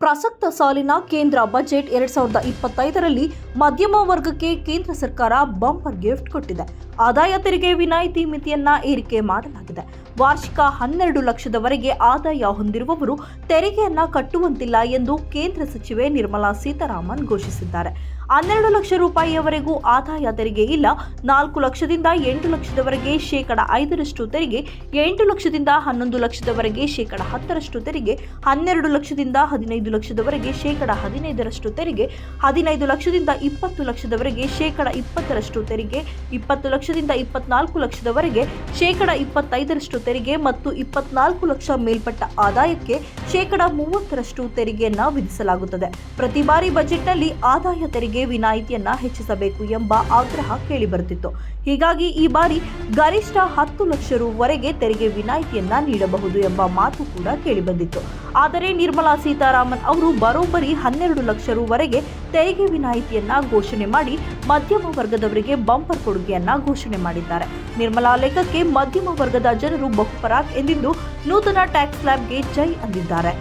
ಪ್ರಸಕ್ತ ಸಾಲಿನ ಕೇಂದ್ರ ಬಜೆಟ್ ಎರಡ್ ಸಾವಿರದ ಇಪ್ಪತ್ತೈದರಲ್ಲಿ ಮಧ್ಯಮ ವರ್ಗಕ್ಕೆ ಕೇಂದ್ರ ಸರ್ಕಾರ ಬಂಪರ್ ಗಿಫ್ಟ್ ಕೊಟ್ಟಿದೆ. ಆದಾಯ ತೆರಿಗೆ ವಿನಾಯಿತಿ ಮಿತಿಯನ್ನ ಏರಿಕೆ ಮಾಡಲಾಗಿದೆ. ವಾರ್ಷಿಕ ಹನ್ನೆರಡು ಲಕ್ಷದವರೆಗೆ ಆದಾಯ ಹೊಂದಿರುವವರು ತೆರಿಗೆಯನ್ನ ಕಟ್ಟುವಂತಿಲ್ಲ ಎಂದು ಕೇಂದ್ರ ಸಚಿವೆ ನಿರ್ಮಲಾ ಸೀತಾರಾಮನ್ ಘೋಷಿಸಿದ್ದಾರೆ. ಹನ್ನೆರಡು ಲಕ್ಷ ರೂಪಾಯಿಯವರೆಗೂ ಆದಾಯ ತೆರಿಗೆ ಇಲ್ಲ. ನಾಲ್ಕು ಲಕ್ಷದಿಂದ ಎಂಟು ಲಕ್ಷದವರೆಗೆ ಶೇಕಡ ಐದರಷ್ಟು ತೆರಿಗೆ, ಎಂಟು ಲಕ್ಷದಿಂದ ಹನ್ನೊಂದು ಲಕ್ಷದವರೆಗೆ ಶೇಕಡ ಹತ್ತರಷ್ಟು ತೆರಿಗೆ, ಹನ್ನೆರಡು ಲಕ್ಷದಿಂದ ಹದಿನೈದು ಲಕ್ಷದವರೆಗೆ ಶೇಕಡ ಹದಿನೈದರಷ್ಟು ತೆರಿಗೆ, ಹದಿನೈದು ಲಕ್ಷದಿಂದ ಇಪ್ಪತ್ತು ಲಕ್ಷದವರೆಗೆ ಶೇಕಡ ಇಪ್ಪತ್ತರಷ್ಟು ತೆರಿಗೆ, ಇಪ್ಪತ್ತು ಲಕ್ಷದಿಂದ ಇಪ್ಪತ್ನಾಲ್ಕು ಲಕ್ಷದವರೆಗೆ ಶೇಕಡ ಇಪ್ಪತ್ತೈದರಷ್ಟು ತೆರಿಗೆ ಮತ್ತು ಇಪ್ಪತ್ನಾಲ್ಕು ಲಕ್ಷ ಮೇಲ್ಪಟ್ಟ ಆದಾಯಕ್ಕೆ ಶೇಕಡ ಮೂವತ್ತರಷ್ಟು ತೆರಿಗೆಯನ್ನ ವಿಧಿಸಲಾಗುತ್ತದೆ. ಪ್ರತಿ ಬಾರಿ ಬಜೆಟ್ನಲ್ಲಿ ಆದಾಯ ತೆರಿಗೆ ವಿನಾಯಿತಿಯನ್ನ ಹೆಚ್ಚಿಸಬೇಕು ಎಂಬ ಆಗ್ರಹ ಕೇಳಿಬರುತ್ತಿತ್ತು. ಹೀಗಾಗಿ ಈ ಬಾರಿ ಗರಿಷ್ಠ ಹತ್ತು ಲಕ್ಷ ರುವರೆಗೆ ತೆರಿಗೆ ವಿನಾಯಿತಿಯನ್ನ ನೀಡಬಹುದು ಎಂಬ ಮಾತು ಕೂಡ ಕೇಳಿಬಂದಿತ್ತು. ಆದರೆ ನಿರ್ಮಲಾ ಸೀತಾರಾಮನ್ ಅವರು ಬರೋಬ್ಬರಿ ಹನ್ನೆರಡು ಲಕ್ಷ ರುವರೆಗೆ ತೆರಿಗೆ ವಿನಾಯಿತಿಯನ್ನ ಘೋಷಣೆ ಮಾಡಿ ಮಧ್ಯಮ ವರ್ಗದವರಿಗೆ ಬಂಪರ್ ಕೊಡುಗೆಯನ್ನ ಘೋಷಣೆ ಮಾಡಿದ್ದಾರೆ. ನಿರ್ಮಲಾ ಲೇಖಕ್ಕೆ ಮಧ್ಯಮ ವರ್ಗದ ಜನರು ಬಹುಪರಾಕ್ ಎಂದಿದ್ದು ನೂತನ ಟ್ಯಾಕ್ಸ್ ಸ್ಲ್ಯಾಬ್ಗೆ ಜೈ ಅಂದಿದ್ದಾರೆ.